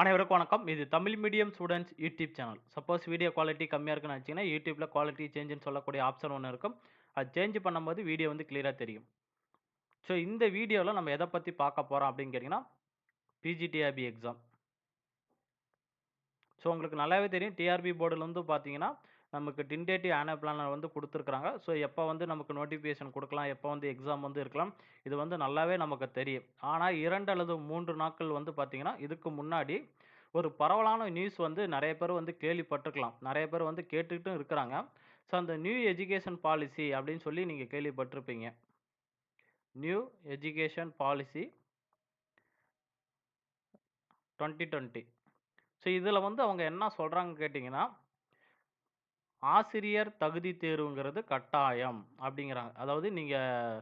அனைவருக்கும் வணக்கம். இது Tamil medium students YouTube channel. Suppose video quality கம்மியாக இருக்குன்னு வச்சிங்கன்னா யூடியூப்பில் குவாலிட்டி சேஞ்சுன்னு சொல்லக்கூடிய ஆப்ஷன் ஒன்று இருக்கும். அது சேஞ்ச் பண்ணும்போது வீடியோ வந்து கிளியராக தெரியும். ஸோ இந்த வீடியோவில் நம்ம எதை பற்றி பார்க்க போகிறோம் அப்படின்னு கேட்டிங்கன்னா பிஜிடிஆர்பி எக்ஸாம். ஸோ உங்களுக்கு நல்லாவே தெரியும் டிஆர்பி போர்டில் வந்து பார்த்தீங்கன்னா, நமக்கு டின்டேட்டிவ் ஆன பிளானர் வந்து கொடுத்துருக்குறாங்க ஸோ எப்போ வந்து நமக்கு நோட்டிஃபிகேஷன் கொடுக்கலாம் எப்போ வந்து எக்ஸாம் வந்து இருக்கலாம். இது வந்து நல்லாவே நமக்கு தெரியும். ஆனால் இரண்டு அல்லது மூன்று நாட்கள் வந்து பார்த்தீங்கன்னா, இதுக்கு முன்னாடி ஒரு பரவலான நியூஸ் வந்து நிறைய பேர் வந்து கேள்விப்பட்டுருக்கலாம். நிறைய பேர் வந்து கேட்டுக்கிட்டும் இருக்கிறாங்க. ஸோ அந்த நியூ எஜுகேஷன் பாலிசி அப்படின்னு சொல்லி நீங்கள் கேள்விப்பட்டிருப்பீங்க. New education policy 2020. ஸோ இதில் வந்து அவங்க என்ன சொல்கிறாங்க கேட்டிங்கன்னா ஆசிரியர் தகுதி தேர்வுங்கிறது கட்டாயம் அப்படிங்கிறாங்க. அதாவது நீங்கள்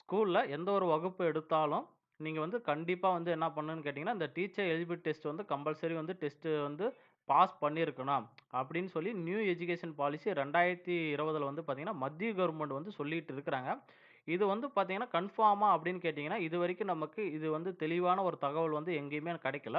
ஸ்கூலில் எந்த ஒரு வகுப்பு எடுத்தாலும், நீங்கள் வந்து கண்டிப்பாக வந்து என்ன பண்ணுன்னு கேட்டிங்கன்னா இந்த டீச்சர் எலிஜிபிலிட்டி டெஸ்ட் வந்து கம்பல்சரி வந்து டெஸ்ட்டு வந்து பாஸ் பண்ணியிருக்கணும். அப்படின்னு சொல்லி நியூ எஜுகேஷன் பாலிசி 2020ல வந்து பார்த்திங்கன்னா மத்திய கவர்மெண்ட் வந்து சொல்லிகிட்டு இருக்கிறாங்க. இது வந்து பார்த்தீங்கன்னா, கன்ஃபார்மா அப்படின்னு கேட்டிங்கன்னா இது வரைக்கும் நமக்கு இது வந்து தெளிவான ஒரு தகவல் வந்து எங்கேயுமே கிடைக்கல.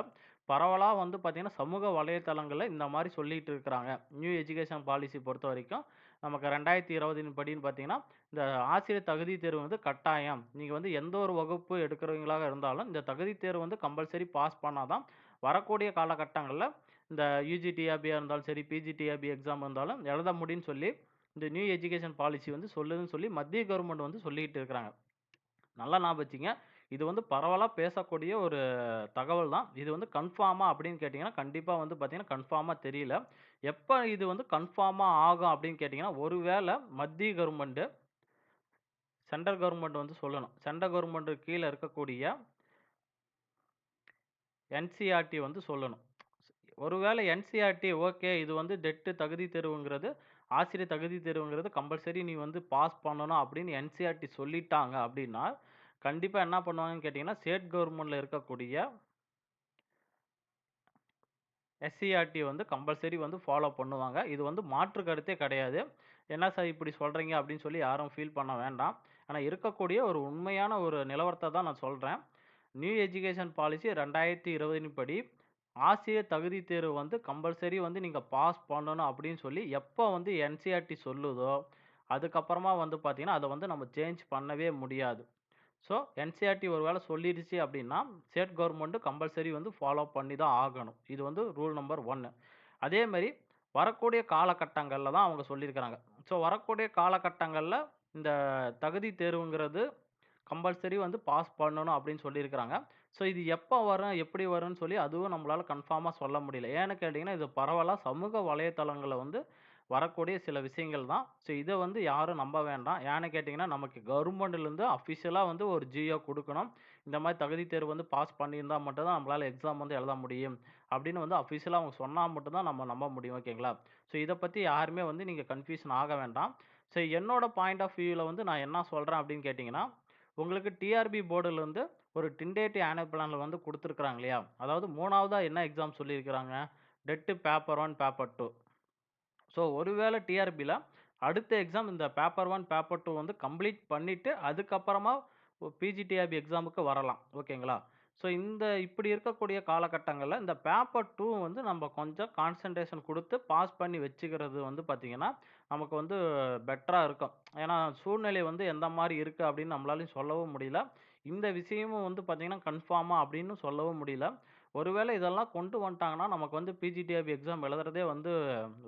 பரவலாக வந்து பார்த்தீங்கன்னா, சமூக வலைத்தளங்களில் இந்த மாதிரி சொல்லிட்டு இருக்கிறாங்க. நியூ எஜுகேஷன் பாலிசி பொறுத்த வரைக்கும் நமக்கு 2020 படின்னு பார்த்தீங்கன்னா, இந்த ஆசிரியர் தகுதி தேர்வு வந்து கட்டாயம். நீங்கள் வந்து எந்த ஒரு வகுப்பு எடுக்கிறவங்களாக இருந்தாலும், இந்த தகுதி தேர்வு வந்து கம்பல்சரி பாஸ் பண்ணால் தான், வரக்கூடிய காலகட்டங்களில் இந்த யூஜிடிஆபியாக இருந்தாலும் சரி, பிஜிடிஆபி எக்ஸாம் இருந்தாலும் எழுத முடியும்னு சொல்லி, இந்த நியூ எஜுகேஷன் பாலிசி வந்து சொல்லுதுன்னு சொல்லி மத்திய கவர்மெண்ட் வந்து சொல்லிக்கிட்டு இருக்கிறாங்க. நல்லா ஞாபகம் வச்சுங்க இது வந்து பரவலாக பேசக்கூடிய ஒரு தகவல் தான். இது வந்து கன்ஃபார்மாக அப்படின்னு கேட்டிங்கன்னா கண்டிப்பாக வந்து பார்த்திங்கன்னா கன்ஃபார்மாக தெரியல. எப்போ இது வந்து கன்ஃபார்மாக ஆகும் அப்படின்னு கேட்டிங்கன்னா ஒருவேளை மத்திய கவர்மெண்ட்டு சென்ட்ரல் கவர்மெண்ட் வந்து சொல்லணும். சென்ட்ரல் கவர்மெண்ட் கீழே இருக்கக்கூடிய என்சிஆர்டி வந்து சொல்லணும். ஒருவேளை என்சிஆர்டி ஓகே இது வந்து டெட்டு தகுதி தேர்வுங்கிறது, ஆசிரியர் தகுதி தேர்வுங்கிறது கம்பல்சரி நீ வந்து பாஸ் பண்ணணும் அப்படின்னு என்சிஆர்டி சொல்லிட்டாங்க அப்படின்னா, கண்டிப்பாக என்ன பண்ணுவாங்கன்னு கேட்டிங்கன்னா ஸ்டேட் கவர்மெண்டில் இருக்கக்கூடிய எஸ்சிஆர்டி வந்து கம்பல்சரி வந்து ஃபாலோ பண்ணுவாங்க. இது வந்து மாற்று கருத்தே கிடையாது. என்ன சார் இப்படி சொல்கிறீங்க அப்படின்னு சொல்லி யாரும் ஃபீல் பண்ண வேண்டாம். ஆனால் இருக்கக்கூடிய ஒரு உண்மையான ஒரு நிலவரத்தை தான் நான் சொல்கிறேன் நியூ எஜுகேஷன் பாலிசி 2020 படி ஆசிரியர் தகுதி தேர்வு வந்து கம்பல்சரி வந்து நீங்கள் பாஸ் பண்ணணும் அப்படின்னு சொல்லி எப்போ வந்து என்சிஆர்டி சொல்லுதோ, அதுக்கப்புறமா வந்து பார்த்திங்கன்னா அதை வந்து நம்ம சேஞ்ச் பண்ணவே முடியாது. ஸோ என்சிஆர்டி ஒரு வேளை சொல்லிடுச்சு அப்படின்னா, ஸ்டேட் கவர்மெண்ட்டு கம்பல்சரி வந்து ஃபாலோ பண்ணி தான் ஆகணும். இது வந்து ரூல் நம்பர் ஒன்று அதேமாரி வரக்கூடிய காலகட்டங்களில் தான் அவங்க சொல்லியிருக்கிறாங்க. ஸோ வரக்கூடிய காலகட்டங்களில் இந்த தகுதி தேர்வுங்கிறது கம்பல்சரி வந்து பாஸ் பண்ணணும் அப்படின்னு சொல்லியிருக்கிறாங்க. ஸோ இது எப்போ வரும், எப்படி வரும்னு சொல்லி அதுவும் நம்மளால் கன்ஃபார்மாக சொல்ல முடியல. ஏன்னு கேட்டிங்கன்னா இது பரவலாக சமூக வலைத்தளங்களில் வந்து வரக்கூடிய சில விஷயங்கள் தான். ஸோ இதை வந்து யாரும் நம்ப வேண்டாம். ஏன்னு கேட்டிங்கன்னா நமக்கு கவர்மெண்ட்லேருந்து அஃபிஷியலாக வந்து ஒரு ஜியோ கொடுக்கணும் இந்த மாதிரி தகுதி தேர்வு வந்து பாஸ் பண்ணியிருந்தால் மட்டும்தான் நம்மளால் எக்ஸாம் வந்து எழுத முடியும். அப்படின்னு வந்து அஃபிஷியலாக அவங்க சொன்னால் மட்டும்தான் நம்ம நம்ப முடியும். ஓகேங்களா? ஸோ இதை பற்றி யாருமே வந்து நீங்கள் கன்ஃப்யூஷன் ஆக வேண்டாம். ஸோ என்னோட பாயிண்ட் ஆஃப் வியூவில் வந்து நான் என்ன சொல்கிறேன் அப்படின்னு கேட்டிங்கன்னா உங்களுக்கு டிஆர்பி போர்டுலேருந்து ஒரு டென்டேட்டிவ் ஆனுவல் பிளானில் வந்து கொடுத்துருக்குறாங்க இல்லையா? அதாவது மூணாவதாக என்ன எக்ஸாம் சொல்லியிருக்கிறாங்க? TET paper one paper two so ஒருவேளை டிஆர்பியில் அடுத்த எக்ஸாம் இந்த பேப்பர் ஒன் பேப்பர் டூ வந்து கம்ப்ளீட் பண்ணிவிட்டு அதுக்கப்புறமா பிஜிடிஆர்பி எக்ஸாமுக்கு வரலாம். ஓகேங்களா? ஸோ இந்த இப்படி இருக்கக்கூடிய காலகட்டங்கள்ல இந்த பேப்பர் 2 வந்து நம்ம கொஞ்சம் கான்சன்ட்ரேஷன் குடுத்து பாஸ் பண்ணி வச்சுக்கிறது வந்து பார்த்தீங்கன்னா, நமக்கு வந்து பெட்டரா இருக்கும். ஏன்னா சூழ்நிலை வந்து எந்த மாரி இருக்கு அப்படின்னு நம்மளாலயும் சொல்லவும் முடியல. இந்த விஷயமும் வந்து பார்த்தீங்கன்னா, கன்ஃபார்மா அப்படின்னு சொல்லவும் முடியல. ஒருவேளை இதெல்லாம் கொண்டு வந்துட்டாங்கன்னா, நமக்கு வந்து பிஜிடிஎஃப் எக்ஸாம் எழுதுறதே வந்து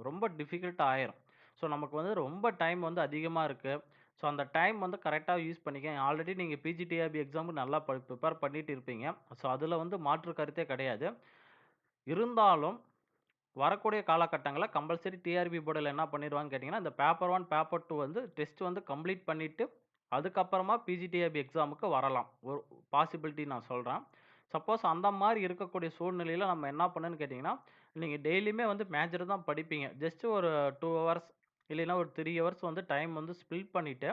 ரொம்ப டிஃபிகல்ட் ஆயிரும். ஸோ நமக்கு வந்து ரொம்ப டைம் வந்து அதிகமா இருக்கு. ஸோ அந்த டைம் வந்து கரெக்டாக யூஸ் பண்ணிக்கங்க. ஆல்ரெடி நீங்கள் பிஜிடிஆர்பி எக்ஸாமுக்கு நல்லா ப ப்ரிப்பேர் பண்ணிட்டு இருப்பீங்க. ஸோ அதில் வந்து மாற்று கருத்தே கிடையாது. இருந்தாலும் வரக்கூடிய காலகட்டங்களில் கம்பல்சரி டிஆர்பி போர்டில் என்ன பண்ணிருவாங்கன்னு கேட்டிங்கன்னா இந்த பேப்பர் ஒன் பேப்பர் டூ வந்து டெஸ்ட் வந்து கம்ப்ளீட் பண்ணிவிட்டு அதுக்கப்புறமா பிஜிடிஆர்பி எக்ஸாமுக்கு வரலாம். ஒரு பாசிபிலிட்டி நான் சொல்கிறேன் சப்போஸ் அந்த மாதிரி இருக்கக்கூடிய சூழ்நிலையில் நம்ம என்ன பண்ணுன்னு கேட்டிங்கன்னா நீங்கள் டெய்லியுமே வந்து மேஜர் தான் படிப்பீங்க. ஜஸ்ட் ஒரு டூ ஹவர்ஸ் இல்லைன்னா ஒரு த்ரீ ஹவர்ஸ் வந்து டைம் வந்து ஸ்பில்ட் பண்ணிவிட்டு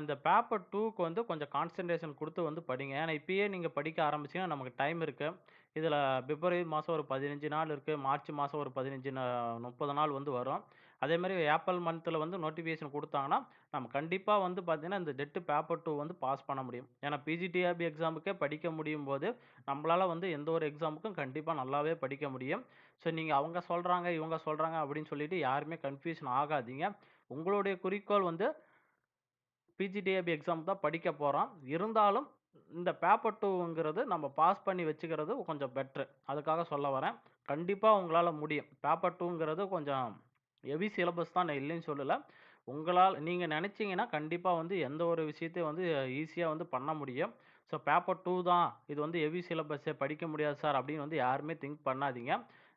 இந்த பேப்பர் டூக்கு வந்து கொஞ்சம் கான்சன்ட்ரேஷன் கொடுத்து வந்து படிங்க. ஏன்னா இப்பயே நீங்கள் படிக்க ஆரம்பிச்சீங்கன்னா, நமக்கு டைம் இருக்குது இதில் பிப்ரவரி மாதம் ஒரு 15 நாள் இருக்குது மார்ச் மாதம் ஒரு 15 ந 30 நாள் வந்து வரும். அதே மாதிரி ஏப்ரல் மந்த்தில் வந்து நோட்டிஃபிகேஷன் கொடுத்தாங்கன்னா நம்ம கண்டிப்பாக வந்து பார்த்தீங்கன்னா, இந்த டெட்டு பேப்பர் டூ வந்து பாஸ் பண்ண முடியும். ஏன்னா பிஜிடிஆர்பி எக்ஸாமுக்கே படிக்க முடியும் போது நம்மளால் வந்து எந்த ஒரு எக்ஸாமுக்கும் கண்டிப்பாக நல்லாவே படிக்க முடியும். ஸோ நீங்கள் அவங்க சொல்கிறாங்க இவங்க சொல்கிறாங்க அப்படின்னு சொல்லிட்டு யாருமே கன்ஃப்யூஷன் ஆகாதீங்க. உங்களுடைய குறிக்கோள் வந்து பிஜிடிஏபி எக்ஸாம் தான் படிக்க போகிறோம் இருந்தாலும் இந்த பேப்பர் டூங்கிறது நம்ம பாஸ் பண்ணி வச்சுக்கிறது கொஞ்சம் பெட்ரு அதுக்காக சொல்ல வரேன். கண்டிப்பாக உங்களால் முடியும். பேப்பர் டூங்கிறது கொஞ்சம் ஹெவி சிலபஸ் தான் நான் இல்லைன்னு சொல்லலை உங்களால் நீங்கள் நினச்சிங்கன்னா கண்டிப்பாக வந்து எந்த ஒரு விஷயத்தையும் வந்து ஈஸியாக வந்து பண்ண முடியும். ஸோ பேப்பர் டூ தான். இது வந்து ஹெவி சிலபஸ்ஸு படிக்க முடியாது சார் அப்படின்னு வந்து யாருமே திங்க் பண்ணாதீங்க.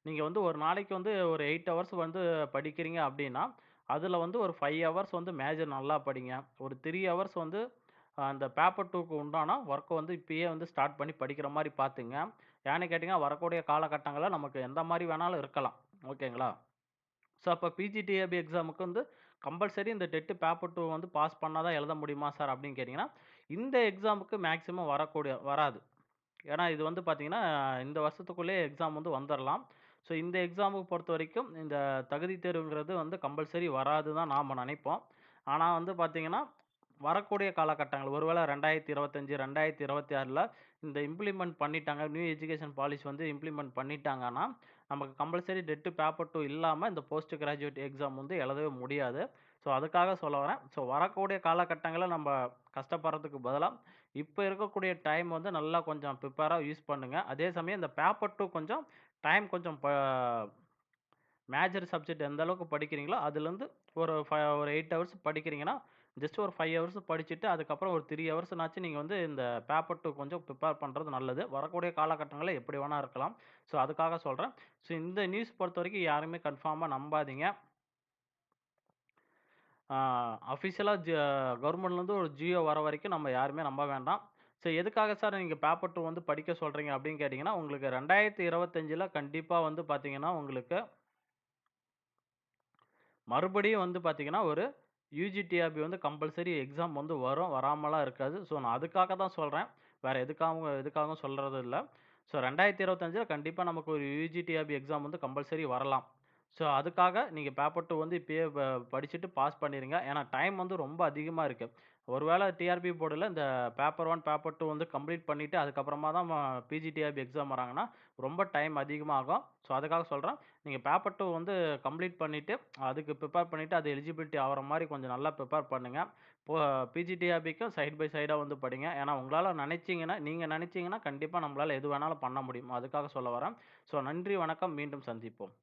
நீங்கள் வந்து ஒரு நாளைக்கு வந்து ஒரு எயிட் ஹவர்ஸ் வந்து படிக்கிறீங்க அப்படின்னா, அதில் வந்து ஒரு ஃபைவ் ஹவர்ஸ் வந்து மேஜர் நல்லா படிங்க. ஒரு த்ரீ ஹவர்ஸ் வந்து அந்த பேப்பர் டூக்கு உண்டான ஒர்க்கை வந்து இப்பயே வந்து ஸ்டார்ட் பண்ணி படிக்கிற மாதிரி பார்த்துங்க ஏன்னு கேட்டிங்கன்னா வரக்கூடிய காலகட்டங்களில் நமக்கு எந்த மாதிரி வேணாலும் இருக்கலாம். ஓகேங்களா? ஸோ அப்போ பிஜிடிஏபி எக்ஸாமுக்கு வந்து கம்பல்சரி இந்த டெட்டு பேப்பர் டூ வந்து பாஸ் பண்ணால் தான் எழுத முடியுமா சார் அப்படின்னு கேட்டிங்கன்னா இந்த எக்ஸாமுக்கு மேக்ஸிமம் வரக்கூடிய வராது. ஏன்னா இது வந்து பார்த்திங்கன்னா இந்த வருஷத்துக்குள்ளேயே எக்ஸாம் வந்து வந்துடலாம் ஸோ இந்த எக்ஸாமுக்கு பொறுத்த வரைக்கும் இந்த தகுதி தேர்வுங்கிறது வந்து கம்பல்சரி வராது தான் நாம் நினைப்போம் ஆனால் வந்து பார்த்திங்கன்னா வரக்கூடிய காலகட்டங்கள் ஒருவேளை ரெண்டாயிரத்தி இருபத்தஞ்சி ரெண்டாயிரத்தி இருபத்தி ஆறில் இந்த இம்ப்ளிமெண்ட் பண்ணிட்டாங்க. நியூ எஜுகேஷன் பாலிசி வந்து இம்ப்ளிமெண்ட் பண்ணிட்டாங்கன்னா, நமக்கு கம்பல்சரி டெட்டு பேப்பர் டூ இல்லாமல் இந்த போஸ்ட் கிராஜுவேட் எக்ஸாம் வந்து எழுதவே முடியாது. ஸோ அதுக்காக சொல்ல வரேன். ஸோ வரக்கூடிய காலகட்டங்களை நம்ம கஷ்டப்படுறதுக்கு பதிலாக இப்போ இருக்கக்கூடிய டைம் வந்து நல்லா கொஞ்சம் ப்ரிப்பேராக யூஸ் பண்ணுங்கள் அதே சமயம் இந்த பேப்பர் டூ கொஞ்சம் டைம் கொஞ்சம் ப மேஜர் சப்ஜெக்ட் எந்த அளவுக்கு படிக்கிறீங்களோ, அதுலேருந்து ஒரு ஃபைவ் ஒரு எயிட் ஹவர்ஸ் படிக்கிறீங்கன்னா, ஜஸ்ட் ஒரு ஃபைவ் ஹவர்ஸ் படிச்சுட்டு, அதுக்கப்புறம் ஒரு த்ரீ ஹவர்ஸ்னாச்சும் நீங்கள் வந்து இந்த பேப்பர் டூ கொஞ்சம் ப்ரிப்பேர் பண்ணுறது நல்லது. வரக்கூடிய காலகட்டங்களில் எப்படி வேணா இருக்கலாம். ஸோ அதுக்காக சொல்கிறேன் ஸோ இந்த நியூஸ் பொறுத்த வரைக்கும் யாருமே கன்ஃபார்மாக நம்பாதீங்க. அஃபிஷியலாக அஃபிஷியலா ஜ கவர்மெண்ட்லேருந்து ஒரு ஜியோ வர வரைக்கும் நம்ம யாருமே நம்ப வேண்டாம். ஸோ எதுக்காக சார் நீங்கள் பேப்பர் டூ வந்து படிக்க சொல்கிறீங்க அப்படின்னு கேட்டிங்கன்னா உங்களுக்கு ரெண்டாயிரத்தி இருபத்தஞ்சில் கண்டிப்பாக வந்து பார்த்தீங்கன்னா, உங்களுக்கு மறுபடியும் வந்து பார்த்தீங்கன்னா, ஒரு யூஜிடிஆர்பி வந்து கம்பல்சரி எக்ஸாம் வந்து வரும். வராமலாம் இருக்காது. ஸோ நான் அதுக்காக தான் சொல்கிறேன் வேறு எதுக்காகவும் எதுக்காகவும் சொல்கிறது இல்லை ஸோ ரெண்டாயிரத்தி இருபத்தஞ்சில் கண்டிப்பாக நமக்கு ஒரு யூஜிடிஆபி எக்ஸாம் வந்து கம்பல்சரி வரலாம். ஸோ அதுக்காக நீங்கள் பேப்பர் டூ வந்து இப்பயே ப படிச்சுட்டு பாஸ் பண்ணிடுங்க ஏன்னா டைம் வந்து ரொம்ப அதிகமாக இருக்குது ஒருவேளை டிஆர்பி போர்டில் இந்த பேப்பர் ஒன் பேப்பர் டூ வந்து கம்ப்ளீட் பண்ணிவிட்டு அதுக்கப்புறமா தான் பிஜிடிஆர்பி எக்ஸாம் வராங்கன்னா, ரொம்ப டைம் அதிகமாகும். ஸோ அதுக்காக சொல்கிறேன் நீங்கள் பேப்பர் டூ வந்து கம்ப்ளீட் பண்ணிவிட்டு அதுக்கு ப்ரிப்பேர் பண்ணிவிட்டு அது எலிஜிபிலிட்டி ஆகிற மாதிரி கொஞ்சம் நல்லா ப்ரிப்பேர் பண்ணுங்கள் இப்போ பிஜிடிஆர்பிக்கும் சைட் பை சைடாக வந்து படிங்க. ஏன்னா உங்களால் நினச்சிங்கன்னா நீங்கள் நினச்சிங்கன்னா கண்டிப்பாக நம்மளால் எது வேணாலும் பண்ண முடியும். அதுக்காக சொல்ல வரேன். ஸோ நன்றி, வணக்கம். மீண்டும் சந்திப்போம்.